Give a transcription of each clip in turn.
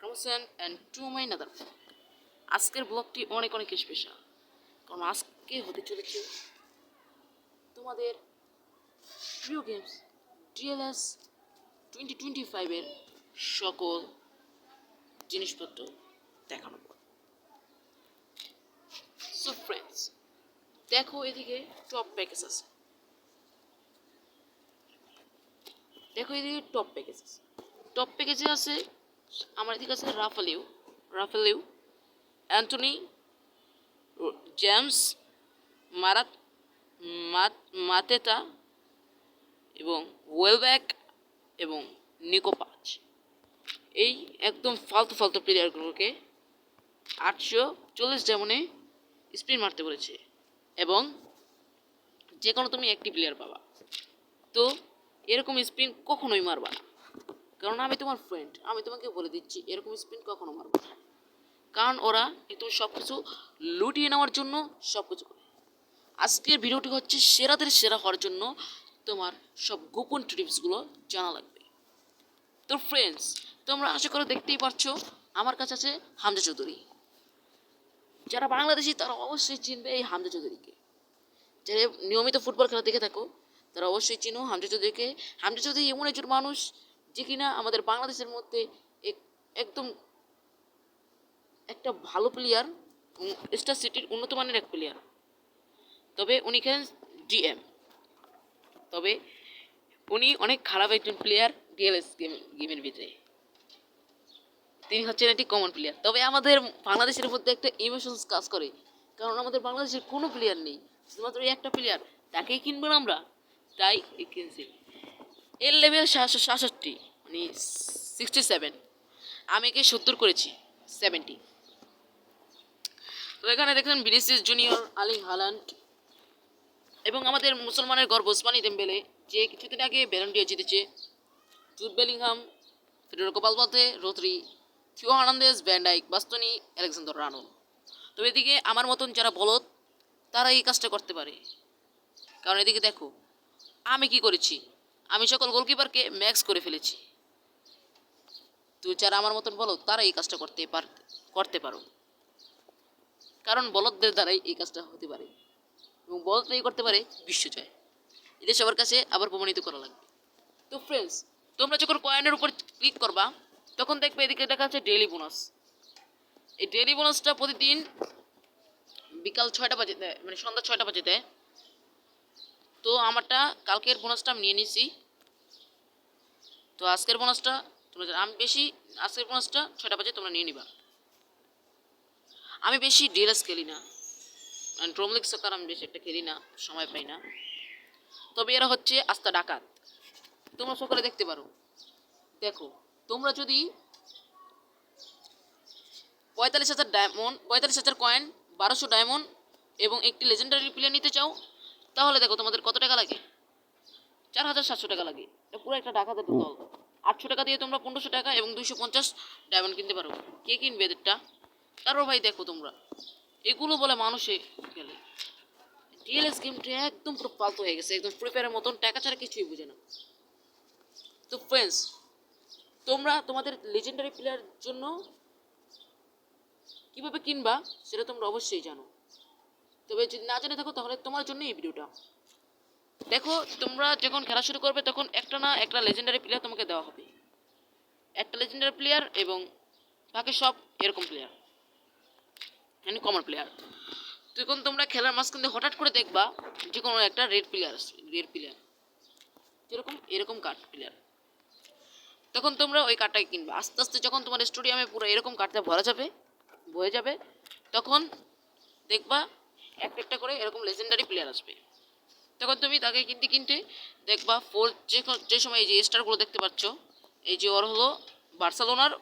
Hossain and to my mother আজকের ব্লগটি অনেক অনেক স্পেশাল কারণ আজকে হতে চলেছে তোমাদের প্রিয় গেমস ডিএলএস টোয়েন্টি টোয়েন্টি ফাইভের সকল জিনিসপত্র দেখানো সো ফ্রেন্ডস দেখো এদিকে টপ প্যাকেজ আছে। দেখো এদিকে টপ প্যাকেজ আছে। টপ প্যাকেজে আছে আমার এদিকে আছে রাফালিউ রাফালিউ, অ্যান্টনি, জেমস, মারাত, মাত, মাতেতা এবং ওয়েলব্যাক এবং নিকোপাচ এই একদম ফালতু ফালতু প্লেয়ারগুলোকে আটশো চল্লিশ যেমনে স্পিন মারতে বলেছে এবং যে কোনো তুমি একটি প্লেয়ার পাবা। তো এরকম স্পিন কখনোই মারবা না। কারণ আমি তোমার ফ্রেন্ড আমি তোমাকে বলে দিচ্ছি, এরকম স্পিন কখনো মারবো না। কারণ ওরা একদম সব কিছু লুটিয়ে নেওয়ার জন্য সব কিছু করে। আজকের ভিডিওটি হচ্ছে সেরাদের সেরা হওয়ার জন্য তোমার সব গোপন টিপসগুলো জানা লাগবে। তো ফ্রেন্ডস তোমরা আশা করে দেখতেই পারছ, আমার কাছে আছে হামজা চৌধুরী। যারা বাংলাদেশি, তারা অবশ্যই চিনবে এই হামজা চৌধুরীকে। যারা নিয়মিত ফুটবল খেলা দেখে থাকো, তারা অবশ্যই চিনো হামজা চৌধুরীকে। হামজা চৌধুরী এমন একজন মানুষ যে কিনা আমাদের বাংলাদেশের মধ্যে এক- একদম একটা ভালো প্লেয়ার স্টার সিটির উন্নত মানের এক প্লেয়ার তবে উনি খেলেন ডিএম তবে উনি অনেক খারাপ একজন প্লেয়ার ডিএলএস গেম গেমের ভিতরে। তিনি হচ্ছেন একটি কমন প্লেয়ার তবে আমাদের বাংলাদেশের মধ্যে একটা ইমোশনস কাজ করে। কারণ আমাদের বাংলাদেশের কোনো প্লেয়ার নেই। শুধুমাত্র একটা প্লেয়ার তাকেই কিনবো না আমরা, তাই কিনছি। এর লেভেল সাতষট্টি মানে সিক্সটি সেভেন আমি একে সত্তর করেছি সেভেন্টি তো এখানে দেখলেন ভিনিসিয়াস জুনিয়র আলি হালান্ড এবং আমাদের মুসলমানের গর্ব ওসমানী দেমবেলে, যে কিছুদিন আগে ব্যালন্ডিয়া জিতেছে, Jude Bellingham Federico Valverde Rodri Theo Hernandez Van Dijk Bastoni, Alexander Arnold তবে এদিকে আমার মতন যারা বলদ, তারা এই কাজটা করতে পারে। কারণ এদিকে দেখো, আমি কি করেছি? আমি সকল গোলকিপারকে ম্যাক্স করে ফেলেছি। তো যারা আমার মতন বলো তারা এই কাজটা করতে পার, করতে পারো কারণ বলদদের দ্বারাই এই কাজটা হতে পারে। এবং বলদরাই করতে পারে বিশ্বজয়। এদের সবার কাছে আবার প্রমাণিত করা লাগবে। তো ফ্রেন্ডস তোমরা যখন কয়েনের উপর ক্লিক করবা, তখন দেখবে এদিকে দেখা যাচ্ছে ডেইলি বোনাস এই ডেইলি বোনাসটা প্রতিদিন বিকাল ছয়টা বাজে দেয় মানে সন্ধ্যা ছয়টা বাজে দেয়। তো আমারটা কালকের বোনাসটা আমি নিয়ে নিয়েছি তো আজকের বোনাসটা তোমরা আমি বেশি আজকের বোনাসটা ছয়টা বাজে তোমরা নিয়ে নিবা। আমি বেশি ডিএলএস খেলি না। ড্রোম লিগ সকার আমি বেশি একটা খেলি না, সময় পাই না। তবে এরা হচ্ছে আস্তা ডাকাত। তোমরা সকালে দেখতে পারো। দেখো, তোমরা যদি পঁয়তাল্লিশ হাজার ডায়মন্ড পঁয়তাল্লিশ হাজার কয়েন বারোশো ডায়মন্ড এবং একটি লেজেন্ডারি প্লেয়ার নিতে চাও তাহলে দেখো তোমাদের কত টাকা লাগে? চার হাজার সাতশো টাকা লাগে। এটা পুরো একটা ডাকাতের দল আটশো টাকা দিয়ে তোমরা পনেরোশো টাকা এবং দুইশো পঞ্চাশ ডায়মন্ড কিনতে পারো। কে কিনবে এদেরটা? তারপর ভাই দেখো তোমরা। এগুলো বলে মানুষে গেলে ডিএলএস গেমটা একদম পুরো পাল্টো হয়ে গেছে। একদম ফ্রি ফায়ারের মতন। টাকা ছাড়া কিছুই বুঝে না। তো ফ্রেন্ডস তোমরা তোমাদের লেজেন্ডারি প্লেয়ার জন্য কীভাবে কিনবা সেটা তোমরা অবশ্যই জানো। তবে যদি না জেনে থাকো, তাহলে তোমার জন্য এই ভিডিওটা দেখো, তোমরা যখন খেলা শুরু করবে, তখন একটা না একটা লেজেন্ডারি প্লেয়ার তোমাকে দেওয়া হবে। একটা লেজেন্ডারি প্লেয়ার এবং বাকি সব এরকম প্লেয়ার মানে কমন প্লেয়ার তখন তোমরা খেলার মাঝখান দিয়ে হঠাৎ করে দেখবা যে কোনো একটা রেড প্লেয়ার আসবে রেড প্লেয়ার যেরকম, এরকম কার্ড প্লেয়ার তখন তোমরা ওই কার্ডটাকে কিনবে। আস্তে আস্তে যখন তোমার স্টেডিয়ামে পুরো এরকম কার্ডটা ভরা যাবে, বয়ে যাবে, তখন দেখবা একটা একটা করে এরকম লেজেন্ডারি প্লেয়ার আসবে। তখন তুমি তাকে কিনতে কিনতে দেখবা ফোর যে যে সময় এই যে স্টারগুলো দেখতে পাচ্ছ, এই যে ওর হলো বার্সেলোনার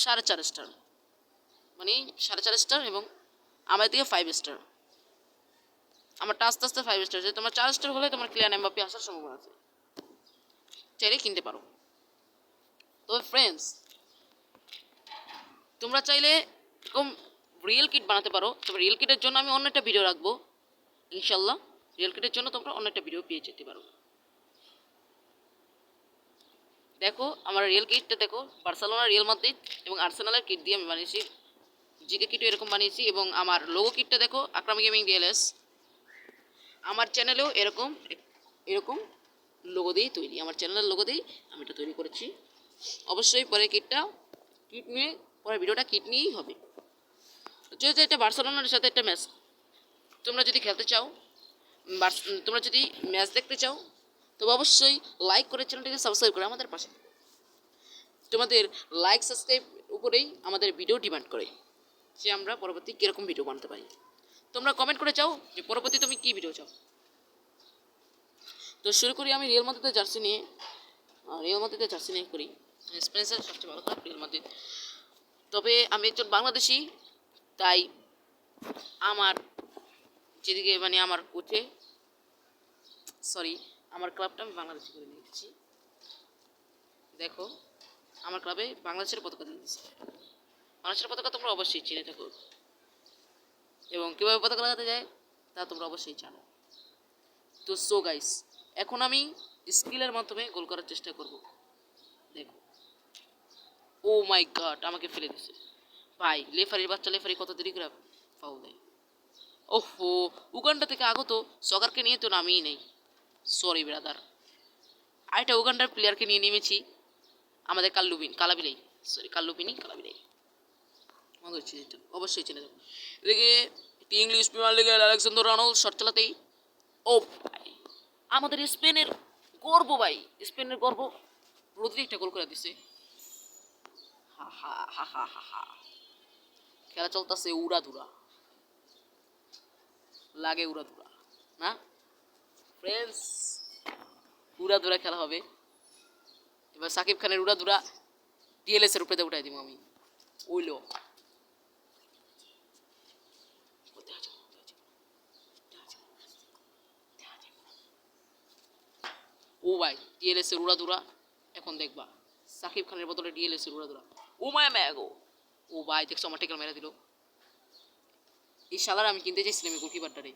সাড়ে চার স্টার মানে সাড়ে চার স্টার এবং আমার দিকে ফাইভ স্টার আমারটা আস্তে আস্তে ফাইভ স্টার যে তোমার চার স্টার হলে তোমার ক্লিয়ার এমবাপি আসার সম্ভাবনা আছে। চাইলে কিনতে পারো। তবে ফ্রেন্ডস তোমরা চাইলে এরকম রিয়েল কিট বানাতে পারো। তবে রিয়েল কিটের জন্য আমি অন্য একটা ভিডিও রাখব। ইনশাল্লাহ রিয়েল কিটের জন্য তোমরা অন্য একটা ভিডিও পেয়ে যেতে পারো। দেখো, আমার রিয়েল কিটটা দেখো, বার্সেলোনা রিয়েল মাদ্রিদ এবং আর্সেনালের কিট দিয়ে আমি বানিয়েছি। জিকে কিটও এরকম বানিয়েছি এবং আমার লোগো কিটটা দেখো আক্রামি গেমিং ডিএলএস আমার চ্যানেলেও এরকম এরকম লোগো দিয়েই তৈরি। আমার চ্যানেলের লোগো দিয়েই আমি এটা তৈরি করেছি। অবশ্যই পরে কিটটা কিট নিয়ে পরে ভিডিওটা কিট নিয়েই হবে। যেহেতু এটা বার্সেলোনার সাথে একটা ম্যাচ তোমরা যদি খেলতে চাও তোমরা যদি ম্যাচ দেখতে চাও, তবে অবশ্যই লাইক করে চ্যানেলটিকে সাবস্ক্রাইব করে আমাদের পাশে। তোমাদের লাইক সাবস্ক্রাইব উপরেই আমাদের ভিডিও ডিমান্ড করে যে আমরা পরবর্তী কীরকম ভিডিও বানাতে পারি। তোমরা কমেন্ট করে চাও যে পরবর্তী তুমি কী ভিডিও চাও। তো শুরু করি আমি রিয়েল মাদ্রিদের জার্সি নিয়ে। রিয়েল মাদ্রিদের জার্সি নিয়ে করি। স্পেন্সার সবচেয়ে ভালো ক্লাব রিয়েল মাদ্রিদ তবে আমি একজন বাংলাদেশি তাই আমার যেদিকে মানে আমার কোচে সরি আমার ক্লাবটা আমি বাংলাদেশি করে নিয়েছি। দেখো, আমার ক্লাবে বাংলাদেশের পতাকা দিয়ে দিচ্ছে বাংলাদেশের পতাকা তোমরা অবশ্যই চিনে থাকো। এবং কীভাবে পতাকা লাগাতে যায়, তা তোমরা অবশ্যই জানো। তো সো গাইস এখন আমি স্কিলের মাধ্যমে গোল করার চেষ্টা করব। দেখো ও মাই গড আমাকে ফেলে দিছে ভাই লেফারির বাচ্চা, লেফারি কত দেরি করে ফাউল দেয়। ওহো, উগান্ডা থেকে আগত সকারকে নিয়ে তো নামিই নেই। সরি ব্রাদার আরেকটা উগান্ডার প্লেয়ারকে নিয়ে নেমেছি। আমাদের কাল্লুবিন, কালাবিলাই। সরি কাল্লুবিনই, কালাবিলাই। আমাদের অবশ্যই চিনে দেবো। এদিকে একটি ইংলিশ প্রিমিয়ার লিগের আলেকজান্ডার রানোল শট চালাতেই, ও ভাই, আমাদের স্পেনের গর্ব ভাই, স্পেনের গর্ব। রোদ্রি একটা গোল করে দিছে। হা হা হা হা হা হা। খেলা চলতেছে উড়াধুরা। লাগে উড়াধুরা, না? ফ্রেন্ডস উড়াধুরা খেলা হবে। এবার সাকিব খানের উড়াধুরা ডিএলএস এর উপরে উঠাই দিব আমি। ওইলো ও ভাই ডিএলএস এর উড়াধুরা, এখন দেখবা। সাকিব খানের বদলে ডিএলএস এর উড়াধুরা। ও মায়া ম্যাগো ও ভাই দেখছ আমার টেকেল মেরা দিল। এই শালার আমি কিনতে চাইছিলাম এই গোলকিপারটারে।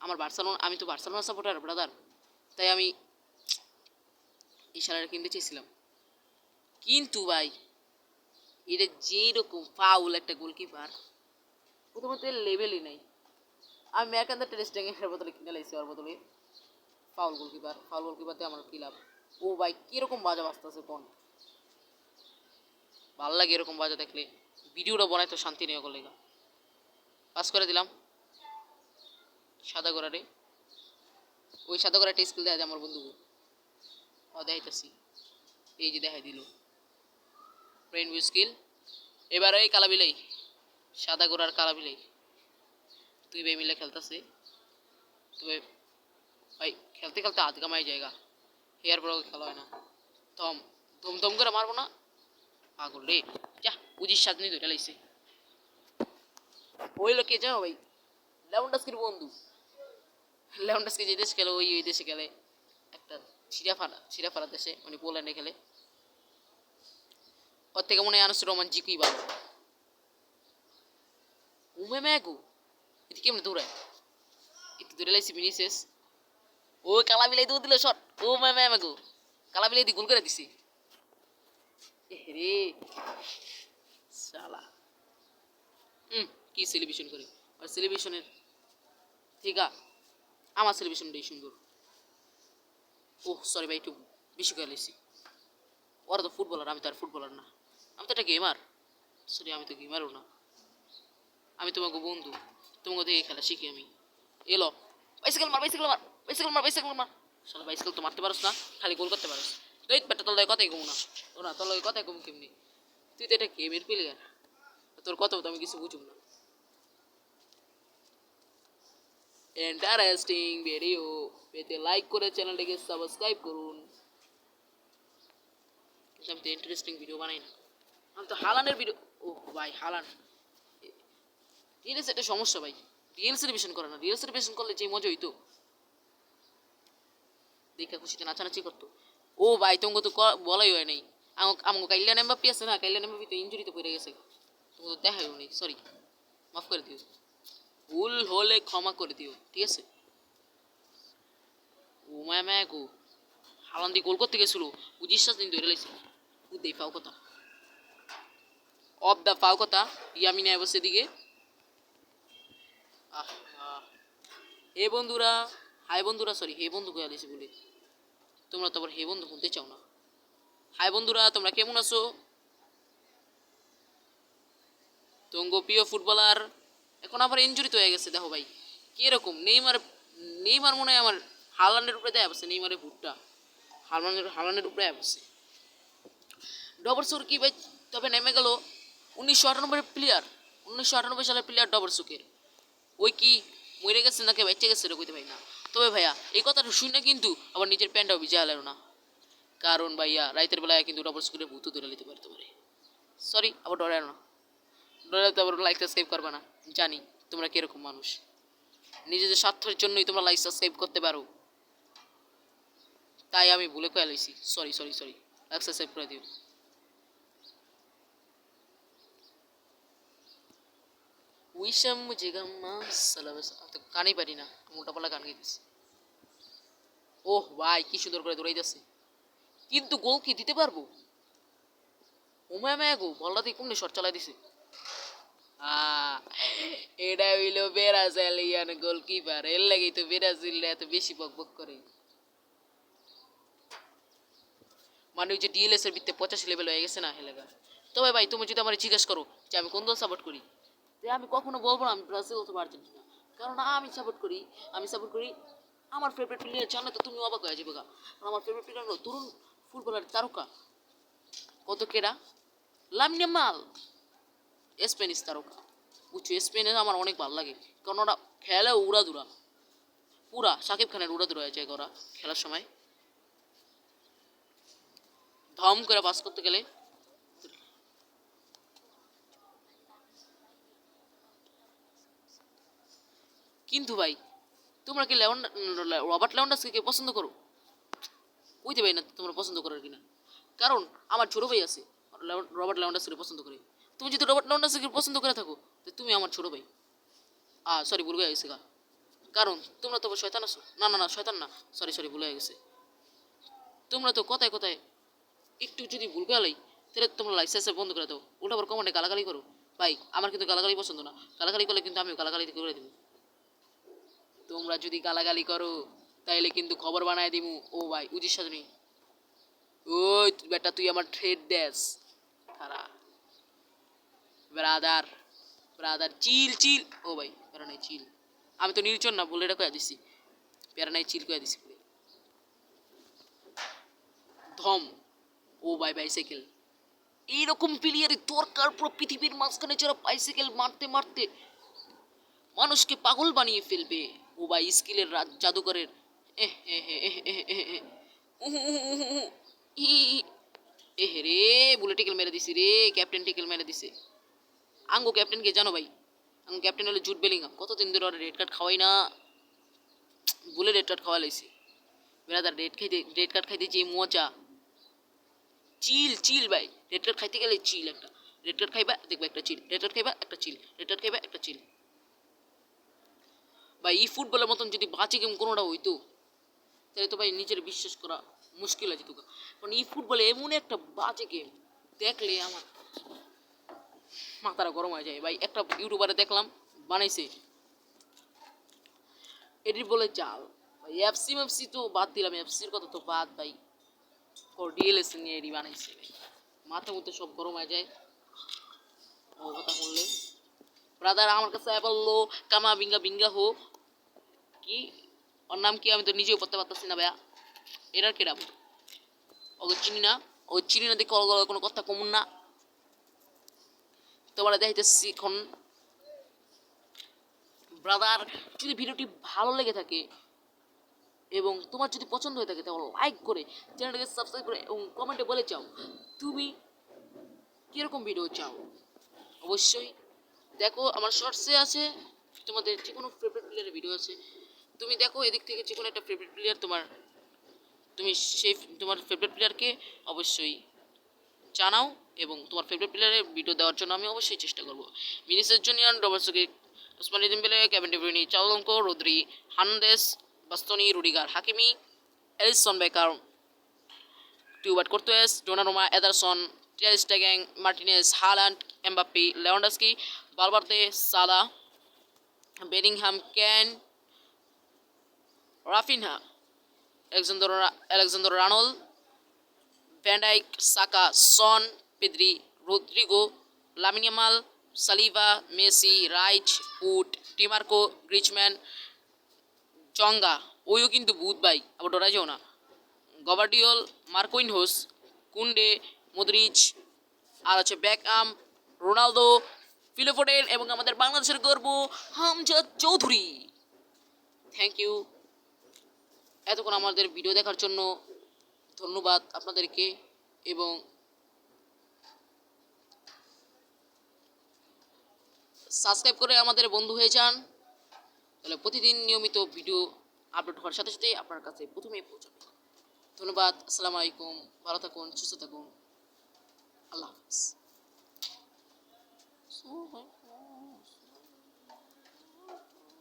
আমার বার্সেলোনা আমি তো বার্সেলোনা সাপোর্টার ব্রাদার তাই আমি এই শালারে কিনতে চেয়েছিলাম কিন্তু ভাই, এটা যেরকম ফাউল একটা গোলকিপার প্রথমত লেভেলই নাই। আমি ম্যাকান্দার টেস্টিংয়ের বদলে কিনে লাইছি ওর বদলে ফাউল গোলকিপার ফাউল গোলকিপারতে আমার কী লাভ? ও ভাই, কীরকম বাজা বাজতেছে কোন? ভালো লাগে এরকম বাজা দেখলে। ভিডিওটা বানাই তো শান্তি নেই করলে পাস করে দিলাম। সাদা গোড়ারে। ওই সাদা গোড়াটা স্কিল দেয় আমার বন্ধু ও দেখাইতেছি। এই যে দেখাই দিল। রেনভিউ স্কিল এবার এই কালাবিলাই সাদা গোড়ার কালাবিলাই দুই ভাই মিলে খেলতেছে। তবে ভাই, খেলতে খেলতে হাত গামাই জায়গা। হেয়ার বড় খেলা হয় না। থম ধম ধম করে মারবো না। পাগল রে। যা। সাত নিয়ে ধরে লাইছে। ওই লোকে যাও ভাই লেমনডাস্কির বন্ধু। লেমনডাস্কি যে দেশ খেলে, ওই ওই দেশে খেলে। একটা সিরাফানা সিরাফানা দেশে মানে পোল্যান্ডে খেলে। ওর থেকে মনে হয় আনুস রোমান জিকুই ভালো। উমে ম্যাগু এটি কেমনে দৌড়ায়? একটু দৌড়ে লাইছি মিনিসেস ও কালা বিলাই দৌড় দিল, শট। ও মে ম্যাগু কালা বিলাই দিয়ে গোল করে দিছি। রে। শালা। হুম, কি সেলিব্রেশন আর সেলিব্রেশনের ঠিক? আছে আমার সেলিব্রেশনটাই সুন্দর। ওহ সরি ভাই, একটু বেশি করে লেছি ওরা তো ফুটবলার আমি তো আর ফুটবলার না। আমি তো একটা গেমার সরি আমি তো গেমারও না। আমি তোমাকে বন্ধু। তোমাকে দেখে খেলা শিখি আমি। এলো। বাইসাইকেল মার বাইসাইকেল মার বাইসাইকেল মার বাইসাইকেল মার। শালা বাইসাইকেল তো মারতে পারস না, খালি গোল করতে পারস। তুই বেটা, তোর কথাই কমু না। ও না তোর কথাই কমু কেমনি? তুই তো এটা কে বের গেমের প্লেয়ার তোর কথা তো আমি কিছু বুঝুম না। ইন্টারেস্টিং ভিডিও পেতে লাইক করে চ্যানেলটিকে সাবস্ক্রাইব করুন। আমি তো ইন্টারেস্টিং ভিডিও বানাই না। আমি তো হালানের ভিডিও ও ভাই, হালান। রিলস একটা সমস্যা ভাই। রিলস রিভিশন করে না। রিলস রিভিশন করলে যে মজা হইতো। দেখা খুশিতে নাচানাচি করতো। ও ভাই, তোমাকে তো বলাই হয় নাই। আমাকে কাইলিয়ান এমবাপি আছে না কাইলিয়ান এমবাপি তো ইঞ্জুরিতে পড়ে গেছে তোমাকে তো দেখাই নেই সরি মাফ করে দিও ভুল হলে ক্ষমা করে দিও ঠিক আছে ও ম্যাম গো হালান্দি গোল করতে গেছিল উজিশ্বাস দিন ধরে লাইছে উদ্দেই ফাও কথা অফ দ্য ফাও কথা ইয়ামিনে বসে দিকে আহ। হে বন্ধুরা হাই বন্ধুরা সরি হে বন্ধু কয়ে বলে তোমরা তো আবার হে বন্ধু শুনতে চাও না হাই বন্ধুরা, তোমরা কেমন আছো? তঙ্গ প্রিয় ফুটবলার, এখন আবার ইঞ্জুরি তো হয়ে গেছে, দেখো ভাই। কীরকম? নেইমার নেইমার মনে হয় আমার হালান্ডের উপরে দেয় বসে, নেইমারের ভুটটা। হালান্ডের হালান্ডের উপরে বসে। ডবর সুর কি ভাই? তবে নেমে গেল উনিশশো আটানব্বই প্লেয়ার উনিশশো আটানব্বই সালের প্লেয়ার ডবর সুকের ওই কি মরে গেছে নাকি, বেঁচে গেছে এটা কইতে পারি না। তবে ভাইয়া, এই কথাটা শুনে কিন্তু আবার নিজের প্যান্টটাও ভিজে না। কারণ ভাইয়া রাইতের বেলায় কিন্তু ডবল স্কুলে ভূত ধরে নিতে পারতে পারে সরি আবার ডরে না। ডরে তো আবার লাইক সাবস্ক্রাইব করবে না। জানি, তোমরা কীরকম মানুষ। নিজেদের স্বার্থের জন্যই তোমরা লাইক সেভ করতে পারো। তাই আমি ভুলে কয়ে লাইছি। Sorry sorry sorry like subscribe করে দিও। উইশাম মুঝে সালাবাস তো গানই পারি না গান গাইতেছি। ওহ, ভাই, কি সুন্দর করে দৌড়াইতেছে। কিন্তু গোল কি দিতে পারব? ওমায় গো কোমনে শট চালাই দিছে। এটা হইল ব্রাজিলিয়ান গোলকিপার এর লাগেই তো এত বেশি বক বক করে। মানে ওই যে ডিএলএস এর পঁচাশি লেভেল হয়ে গেছে না তবে ভাই, তুমি যদি আমার জিজ্ঞেস করো যে আমি কোন দল সাপোর্ট করি, যে আমি কখনো বলব না আমি ব্রাজিল অথবা আর্জেন্টিনা। কারণ আমি সাপোর্ট করি, আমি সাপোর্ট করি, আমার ফেভারিট প্লেয়ার জানলে তো তুমি অবাক হয়ে যাবে আমার ফেভারিট প্লেয়ার হলো তরুণ ফুটবলার তারকা কত কেরা লামিনে মাল, স্পেনিশ তারকা। বুঝছ, স্পেনে আমার অনেক ভালো লাগে, কারণ ওরা খেলে উড়াদুরা। পুরা সাকিব খানের উড়াদুরা হয়ে যায় ওরা খেলার সময়। ধম করে পাস করতে গেলে। কিন্তু ভাই, তোমরা কি লেওয়ান রবার্ট লেওয়ান্ডাসকে পছন্দ করো? বুঝতে পারি না তোমরা পছন্দ করো কিনা। কারণ আমার ছোট ভাই আছে, রবার্ট লেওয়ান্ডাসকে পছন্দ করে। তুমি যদি রবার্ট লেওয়ান্ডাসকে পছন্দ করে থাকো, তো তুমি আমার ছোট ভাই। আ সরি ভুল হয়ে গেছে কারণ তোমরা তো শয়তান আছো। না না না, শয়তান না। সরি সরি ভুল হয়ে গেছে। তোমরা তো কথায় কথায় একটু যদি ভুল গেলেই তাহলে তোমরা লাইসেন্স বন্ধ করে দাও। ওটা আবার কমান্ডে গালাগালি করো। ভাই, আমার কিন্তু গালাগালি পছন্দ না। গালাগালি করলে কিন্তু আমি গালাগালি করে দেবো। তোমরা যদি গালাগালি করো তাইলে কিন্তু খবর বানায় দিমু। ও ভাই, উজির সাজনি ওই বেটা, তুই আমার ট্রেড দেস। তারা ব্রাদার ব্রাদার চিল চিল ও ভাই, প্যারা নাই চিল আমি তো নির্জন না বলে এটা কয়ে দিছি। প্যারা নাই চিল কয়ে দিছি। ধম। ও ভাই বাইসাইকেল এইরকম প্লেয়ারের দরকার পুরো পৃথিবীর মাঝখানে যারা বাইসাইকেল মারতে মারতে। মানুষকে পাগল বানিয়ে ফেলবে। ও ভাই স্কিলের জাদুকরের এহ, ই, ই, রে বুলে টিকেল মেরে দিছি রে ক্যাপ্টেন টিকেল মেরে দিছে। আঙ্গো ক্যাপ্টেনকে জানো ভাই? আঙ্গো ক্যাপ্টেন হলো জুট বেলিংহাম। কতদিন ধরে ওরা রেড কার্ড খাওয়াই না। বলে রেড কার্ড খাওয়া লাইছি। বেড়াদার রেড খাইতে রেড কার্ড খাইতে যে মজা। চিল চিল ভাই। রেড কার্ড খাইতে গেলে চিল একটা। রেড কার্ড খাইবা দেখবা একটা চিল। রেড কার্ড খাইবা একটা চিল। রেড কার্ড খাইবা একটা চিল। ভাই এই ফুটবলের মতন যদি বাঁচে গেম কোনোটা হইতো? তাহলে তো ভাই নিজের বিশ্বাস করা মুশকিল আছে তোকে কারণ এই ফুটবলে এমন একটা বাজে গেম দেখলে আমার মাথাটা গরম হয়ে যায়। ভাই, একটা ইউটিউবারে দেখলাম, বানাইছে। এটির বলে চাল ভাই এফসি মেফসি তো বাদ দিলাম এফসির কথা তো বাদ, ভাই। ও ডিএলএস নিয়ে এডি বানাইছে, ভাই। মাথা মধ্যে সব গরম হয়ে যায়। ও কথা বললে ব্রাদার আমার কাছে বলল কামা বিঙ্গা বিঙ্গা হো কি? ওর নাম কি আমি তো নিজেও পড়তে পারতেছি না ভাইয়া? এটার কিরাম ওকে চিনি না। ও চিনি না দেখে কোনো কথা কমুন না। তোমার দেখাইতেছি এখন। ব্রাদার যদি ভিডিওটি ভালো লেগে থাকে এবং তোমার যদি পছন্দ হয়ে থাকে, তাহলে লাইক করে চ্যানেলটাকে সাবস্ক্রাইব করে এবং কমেন্টে বলে চাও, তুমি কীরকম ভিডিও চাও? অবশ্যই দেখো, আমার শর্টসে আছে, তোমাদের যে কোনো ফেভারিট প্লেয়ারের ভিডিও আছে। তুমি দেখো এদিক থেকে যে কোনো একটা ফেভারিট প্লেয়ার তোমার, তুমি সেই তোমার ফেভারিট প্লেয়ারকে অবশ্যই জানাও এবং তোমার ফেভারিট প্লেয়ারের ভিডিও দেওয়ার জন্য আমি অবশ্যই চেষ্টা করব। মিনিসের Junior রবার্টসকে Ousmane Dembele Kevin De Bruyne চালঙ্কো Rodri হানদেস Bastoni Rudiger Hakimi Alisson Becker টিউবার্ট Courtois Donnarumma Ederson ter Stegen Martinez Haaland Mbappe Lewandowski বালবার্দে Salah Bellingham Kane Raphinha, Alexander Alexander Arnold Van Dijk Saka, Son, Pedri, Rodrygo Lamine Yamal Saliba, Messi, right, উট টিমার্কো গ্রিচম্যান চঙ্গা ওইও কিন্তু বুধ ভাই, আবার ডরা যাও না। গবার্ডিওল Marquinhos কুন্ডে, Modric, আর হচ্ছে ব্যাকআম Ronaldo ফিলোফোডেন এবং আমাদের বাংলাদেশের গর্ব, হামজাদ চৌধুরী। Thank you. এতক্ষণ আমাদের ভিডিও দেখার জন্য ধন্যবাদ আপনাদেরকে এবং সাবস্ক্রাইব করে আমাদের বন্ধু হয়ে যান। তাহলে প্রতিদিন নিয়মিত ভিডিও আপলোড হওয়ার সাথে সাথে আপনার কাছে প্রথমেই পৌঁছাবে। ধন্যবাদ, আসসালামু আলাইকুম, ভালো থাকুন, সুস্থ থাকুন। আল্লাহ হাফিজ।